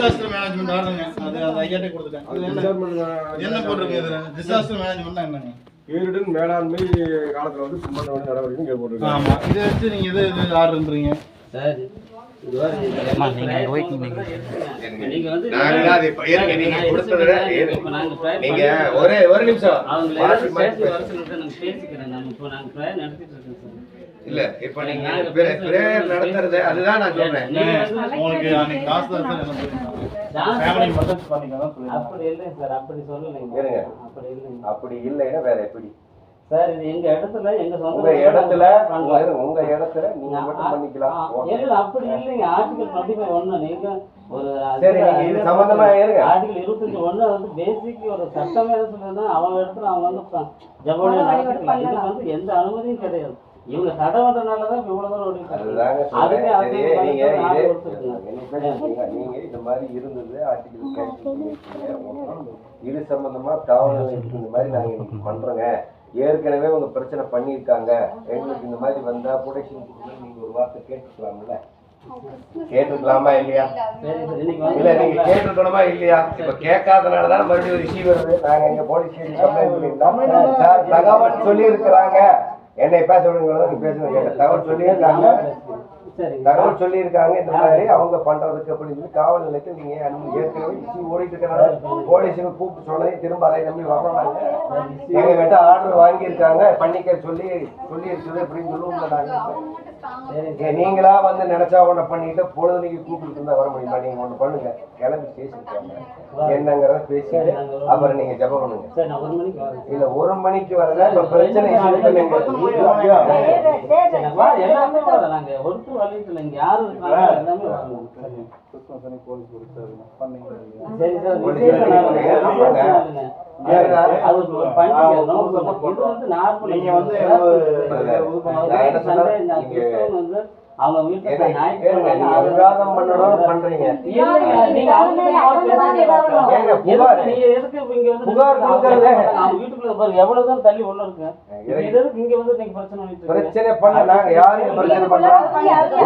Disaster management ஆர்டருங்க அது அது ஐயாட்டே கொடுத்துட்டேன். இது என்ன? என்ன போட்டிருக்கு இதுல டிசாஸ்டர் மேனேஜ்மெண்ட்னா என்னங்க? பேரிடர் மேலாண்மை காலத்துல வந்து வேண்டிய நடவடிக்கை போட்டுருக்காங்க ஆமா. இதை வச்சு நீங்க எது எது ஆர்டர்ன்றீங்க? சார் இது அது ஒரே ஒரு நிமிஷம். இல்ல இப்ப நீங்க பிரேயர் நடத்துறது அதுதான் நான் சொல்றேன். உங்களுக்கு அன்னைக்கு காசு தான் சார் என்ன அப்படி இல்லைங்க சார் அப்படி சொல்லலைங்க. இருங்க. அப்படி இல்லைங்க. அப்படி இல்லைன்னா வேற எப்படி? சார் இது எங்க இடத்துல எங்க சொந்த இடத்துல உங்க இடத்துல நீங்க மட்டும் பண்ணிக்கலாம். இல்ல அப்படி இல்லைங்க. ஆர்டிகல் டுவெண்ட்டி ஃபைவ் ஒன்று நீங்க ஒரு சரி, நீங்க இது சம்பந்தமா இருங்க. ஆர்டிகல் இருபத்தஞ்சு ஒண்ணு வந்து பேசிக் ஒரு சட்டமே என்ன சொல்லுதுன்னா அவங்க இடத்துல அவங்க வந்து நடத்திக்கலாம். இதுக்கு வந்து எந்த அனுமதியும் கிடையாது. இவங்க தடை பண்றதுனால தான் இவ்வளவு தூரம் ஓடிட்டு இருக்கு. அதுதாங்க அதுக்கு சொல்றேன். அரசியல் சரி நீங்க? நீங்க இந்த மாதிரி இருந்தது ஆர்டிகல் இது சம்பந்தமா நிலையத்துக்கு இந்த மாதிரி நாங்க இன்னைக்கு பண்றோங்க. ஏற்கனவே உங்க பிரச்சனை பண்ணியிருக்காங்க. எங்களுக்கு இந்த மாதிரி வந்தா ப்ரொடெக்ஷன் நீங்க ஒரு வார்த்தை கேட்டுக்கலாம்ல? கேட்டுக்கலாமா இல்லையா? சரி சார் இன்னைக்கு இல்ல நீங்க கேட்டுக்கணுமா இல்லையா? இப்ப கேட்காதனால தான் மறுபடியும் ஒரு இஷ்யூ வருது. நாங்க எங்க போலீஸ் ஸ்டேஷன் கம்ப்ளைண்ட் பண்ணிருந்தோம் சார் தகவல் சொல்லி இருக்கிறாங்க என்னை பேச விடுங்களோ பேசுங்க. கேட்க தகவல் சொல்லியிருக்காங்க. தகவல் சொல்லியிருக்காங்க இந்த மாதிரி. அவங்க பண்றதுக்கு அப்படின்னு சொல்லி காவல் நிலையத்தில் நீங்க ஏற்கனவே இஷ்யூ ஓடிட்டு இருக்கிறனால போலீஸுக்கு கூப்பிட்டு சொன்னதே திரும்ப அதை நம்பி வர்றோம் எங்க கிட்ட ஆர்டர் வாங்கியிருக்காங்க. பண்ணிக்க சொல்லி சொல்லி இருக்குது அப்படின்னு சொல்லுவோம்ல நாங்க. சரிங்க ஏன் நீங்களா வந்து நினைச்சா ஒண்ணு பண்ணிட்டு பொழுதுனைக்கு கூப்பிட்டு இருந்தா வர முடியுமா? நீங்க ஒண்ணு பண்ணுங்க. கிளம்பி ஸ்டேஷன் என்னங்கிறத பேசிட்டு அப்புறம் நீங்க ஜெபம் பண்ணுங்க. இல்ல ஒரு மணிக்கு வரல. இப்ப பிரச்சனை. எல்லாமே நாங்க ஒருத்தர் வரலைன்னு இல்லை. கிறிஸ்மஸ் அன்னைக்கு போலீஸ் கொடுத்தாருங்க பண்ணீங்களா இல்லையா? சரி சார். நீங்க வந்து அவங்க வீட்டுல விவாதம் பண்ணணும்னு பண்றீங்க. நீங்க யாரும். எதுக்கு இங்க வந்து புகார் கொடுக்கறது. அவங்க வீட்டுக்குள்ள பாருங்க. எவ்வளவு தூரம் தள்ளி உள்ள இருக்கு? எதுக்கு இங்க வந்து நீங்க பிரச்சனை பண்ணிட்டு இருக்கீங்க? பிரச்சனை பண்ண நாங்க யாரு இங்க பிரச்சனை பண்றோம்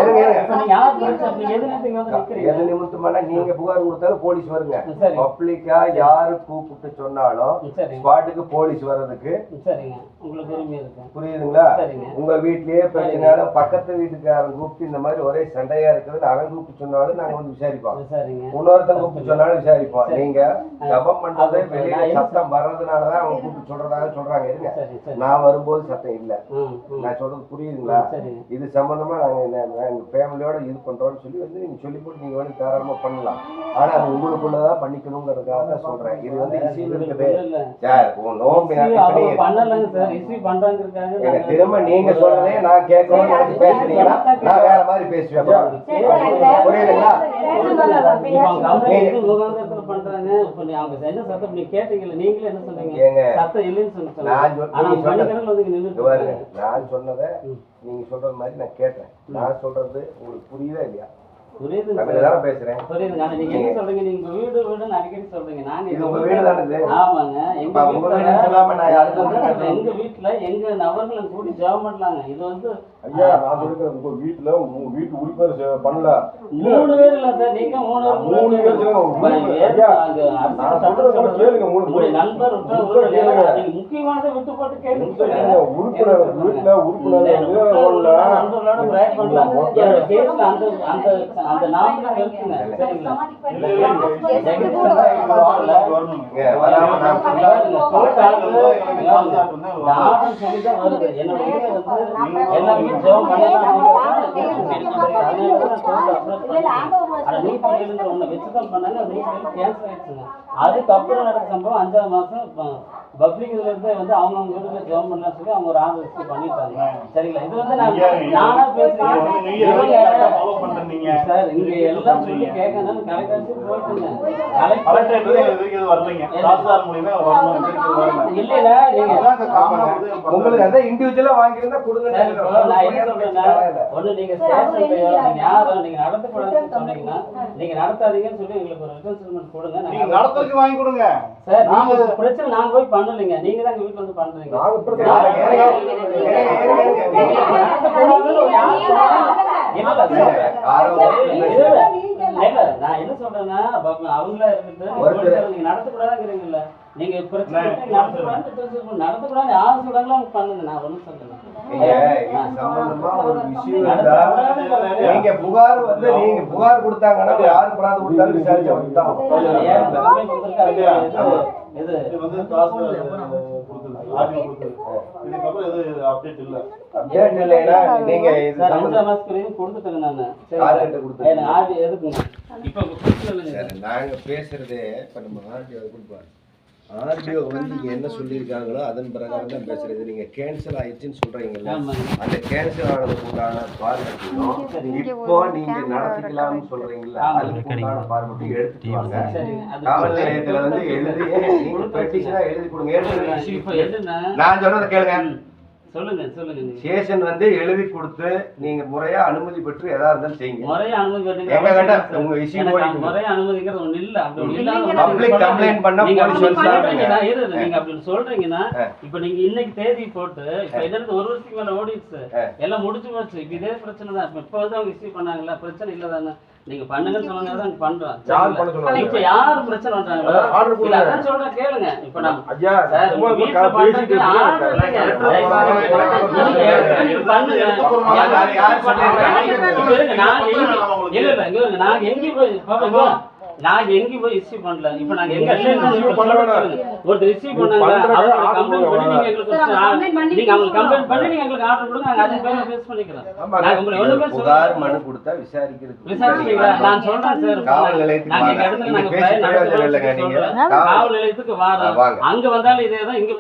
இருங்க, இருங்க. இப்ப நீங்க யார் பிரச்சனை நீங்க எது நிமித்தம் வந்து நிக்கிறீங்க? எது நிமித்தமான நீங்க புகார் கொடுத்தாலும் போலீஸ் வருங்க. சரி. பப்ளிக்கா யாரு கூப்பிட்டு சொன்னாலும் ஸ்பாட்டுக்கு போலீஸ் வர்றதுக்கு சரிங்க. உங்களுக்கு உரிமை இருக்கு. புரியுதுங்களா? சரிங்க. உங்க வீட்லயே பிரச்சனையாலும் பக்கத்து வீட்டுக்காரன் கூப்பிட்டு இந்த மாதிரி ஒரே சண்டையா இருக்குதுன்னு அவன் கூப்பிட்டு சொன்னாலும் நாங்க வந்து விசாரிப்போம். இன்னொருத்தன் கூப்பிட்டு சொன்னாலும் விசாரிப்போம். சரி. நீங்க ஜபம் பண்றது வெளியில சத்தம் வர்றதுனாலதான் அவங்க கூப்பிட்டு சொல்றதாக சொல்றாங்க. இருங்க. நான் வரும்போது சத்தம் இல்ல. நான் சொல்றது புரியுதுங்களா? இது சம்பந்தமா நாங்க எங்க ஃபேமிலியோட இது பண்றோம்னு சொல்லி வந்து நீங்க சொல்லி போட்டு நீங்க வந்து தாராளமா பண்ணலாம். ஆனா அது உங்களுக்குள்ளதான் பண்ணிக்கணுங்கிறதுக்காக தான் சொல்றேன். இது வந்து இசையில் இருக்குது. சார் நோம்பு திரும்ப நீங்க சொல்றதே நான் கேட்கணும்னு நினைச்சு பேசுறீங்கன்னா நான் வேற மாதிரி பேசுவேன். புரியுதுங்களா இப்ப அவங்க complaint எதுவும் முகாந்திரத்துல பண்றாங்க. இப்ப நீ அவங்க என்ன சத்தம் நீங்க கேட்டீங்கல்ல, நீங்களே என்ன சொன்னீங்க? ஏங்க சத்தம் இல்லைன்னு சொல்லி சொன்னீங்க. நான் சொன்னது-. நீங்க சொல்றது மாதிரி நான் கேட்டேன். நான் சொல்றது உங்களுக்கு புரியுதா இல்லையா? புரியுதுங்க பேசுறேன் புரியுதுங்க. நீங்க என்ன சொல்றீங்க? நீங்க வீடு வீடுன்னு அடிக்கடி சொல்றீங்க. நாங்க இது உங்க வீடு தானே? ஆமாங்க. எங்க வீட்டுல- வீடுன்னு சொல்லாம நான் யாருக்கு எங்க வீட்டுல எங்க நபர்களை கூடி ஜெபம் பண்ணலாங்க இது வந்து ஐயா நான் சொல்லிக்கிறேன் உங்க வீட்டுல உங்க வீட்டு உறுப்பினர் பண்ணல மூணு பேர் இல்ல சார் நீங்க மூணு மூணு பேர் நான் சொல்றத கேளுங்க, மூணு. நண்பர் கேளுங்க. முக்கியமானதை விட்டு போட்டு கேள்வி இல்லைங்க, உறுப்பினர் வீட்டுல உறுப்பினர் வந்து ஒண்ணு நண்பர்களோட பிரேக் பண்ணலாம் அந்த அந்த நாமளே இருக்குங்க சரிங்களா அதுக்கப்புறம் நடந்த சம்பவம் அஞ்சாவது மாசம் பப்ளிக் இதுல இருந்து வந்து அவங்க அவங்க வீட்டுல ஜெபம் பண்ணலாம் சொல்லி அவங்க ஒரு ஆர்டர் இஷ்யூ பண்ணிட்டாங்க சரிங்களா? இது வந்து நான் நானா பேசுறேன். சார் இங்க எல்லாம் சொல்லி கேட்கணும் கலைக்காட்சி போயிட்டுங்க. இல்லைல நீங்க உங்களுக்கு அதான் இண்டிவிஜுவலா வாங்கியிருந்தா கொடுங்க நான் என்ன சொல்றேன்னா, ஒண்ணு நீங்க ஸ்டேஷன்லயோ, நீங்க யாரோ, நீங்க நடத்தக்கூடாதுன்னு சொன்னீங்கன்னா, நீங்க நடத்தாதீங்கன்னு சொல்லி எங்களுக்கு ஒரு statement கொடுங்க. நாங்க நடத்துறதுக்கு வாங்கி கொடுங்க. சார், நீங்க ஒரு பிரச்சனை நாங்க போய் பண்ணலைங்க. நீங்க தான் எங்க வீட்டுல வந்து பண்றீங்க. நான் என்ன சொல்றேன்னா அவங்களா ஒருத்தர் நீங்க நடத்தக்கூடாதுங்கிறீங்கல்ல. நீங்க நடத்தக்கூடாது யார் சொல்றாங்களோ அவங்க பண்ணுங்க. நான் ஒண்ணும் சொல்லல. நீங்க புகார் வந்து நீங்க புகார் கொடுத்தாங்கன்னா யாரு புகார் கொடுத்தாலும் விசாரிச்சு இது- வந்து கொடுத்தது. இதுக்கப்புறம் எதுவும் இல்ல. அப்டேட் இல்லைன்னா நீங்க இது மாசத்துக்கு வரைக்கும் கொடுத்துட்டேங்க நானு. சரி யார்கிட்ட கொடுத்தீங்க? எனக்கு ஆர்டி எதுக்குங்க இப்ப நாங்க பேசுறதே இப்ப நம்ம ஆர்டிஓ கொடுப்பாரு. ஆர்டிஓ வந்து இங்க என்ன சொல்லியிருக்காங்களோ அதன் பிரகாரம் தான் பேசுறது. நீங்க கேன்சல் ஆயிடுச்சுன்னு சொல்றீங்கல்ல. அந்த கேன்சல் ஆனதுக்கு உண்டான பார்வையும் இப்போ நீங்க நடத்திக்கலாம்னு சொல்றீங்கல்ல. அதுக்கு உண்டான பார்வை எடுத்துட்டு வாங்க. காவல் நிலையத்துல வந்து எழுதி நீங்க பெட்டிஷனா எழுதி கொடுங்க. நான் சொல்றதை கேளுங்க. சொல்லுங்க சொல்லுங்க ஸ்டேஷன் வந்து எழுதி கொடுத்து நீங்க முறையா அனுமதி பெற்று எதா இருந்தாலும் செய்யுங்க முறைய அனுமதி கேட்டீங்க. எங்க கேட்டா உங்க இருக்கு. முறைய அனுமதிங்கிறது ஒண்ணு இல்ல. அப்படி Public நீங்க complaint பண்ணா சொல்றீங்கன்னா, சொல்றாங்க. நீங்க அப்படி சொல்றீங்கன்னா. இப்ப நீங்க இன்னைக்கு தேதி போட்டு, இப்ப என்னது ஒரு வருஷத்துக்கு மேல ஓடிடுச்சு. ஆ. எல்லாம் முடிஞ்சு போச்சு. இப்ப இதே பிரச்சனை தான். இப்ப வந்து அவங்க issue பண்ணாங்கல்ல, பிரச்சனை இல்ல தானே? நீங்க பண்ணுங்கன்னு சொன்னதால தான் பண்றோம். யார் பண்ண சரிங்களா? சொன்னாங்க? இப்ப யாரு பிரச்சனை. அதான் சொல்றேன் கேளுங்க. இப்ப ஐயா சார், சும்மா பேசிட்டு. நீங்க பண்ணுங்க. யார் எங்க- இல்ல, இல்ல, போய் பாப்பா, நாங்க எங்கேயும் போய் issue பண்ணல. இப்ப நாங்க எங்க issue பண்ண வேணாம். ஒருத்தர் issue பண்ணாங்க, அவங்க complaint பண்ணி. நீங்க எங்களுக்கு நீங்க அவங்களுக்கு complaint பண்ணி நீங்க எங்களுக்கு order கொடுங்க, நாங்க அதுக்கு பேர்ல face பண்ணிக்கிறோம். நாங்க உங்களை ஒண்ணுமே புகார் சொல்லல. மனு கொடுத்தா விசாரிக்கிறதுக்கு விசாரிச்சீங்களா? நான் சொல்றேன் சார். காவல் நிலையத்துக்கு நாங்க இடத்துல நீங்க. காவல் நிலையத்துக்கு வாரோம் வாங்க. அங்க வந்தாலும் இதே தான் இங்க